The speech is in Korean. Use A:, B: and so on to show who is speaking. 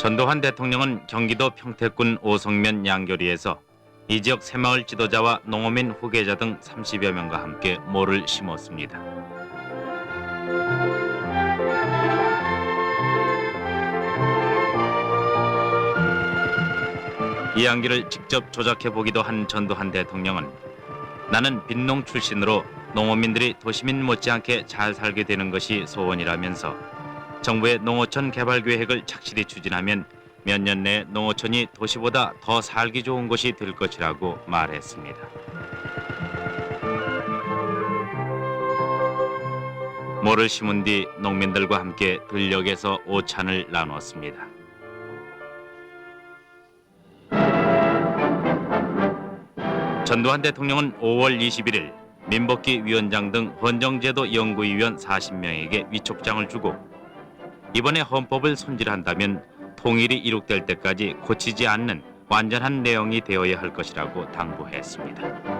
A: 전두환 대통령은 경기도 평택군 오성면 양교리에서 이 지역 새마을 지도자와 농어민 후계자 등 30여 명과 함께 모를 심었습니다. 이 향기를 직접 조작해 보기도 한 전두환 대통령은 나는 빈농 출신으로 농어민들이 도시민 못지않게 잘 살게 되는 것이 소원이라면서 정부의 농어촌 개발 계획을 착실히 추진하면 몇 년 내 농어촌이 도시보다 더 살기 좋은 곳이 될 것이라고 말했습니다. 모를 심은 뒤 농민들과 함께 들녘에서 오찬을 나누었습니다. 전두환 대통령은 5월 21일 민복기 위원장 등 헌정제도 연구위원 40명에게 위촉장을 주고 이번에 헌법을 손질한다면 통일이 이룩될 때까지 고치지 않는 완전한 내용이 되어야 할 것이라고 당부했습니다.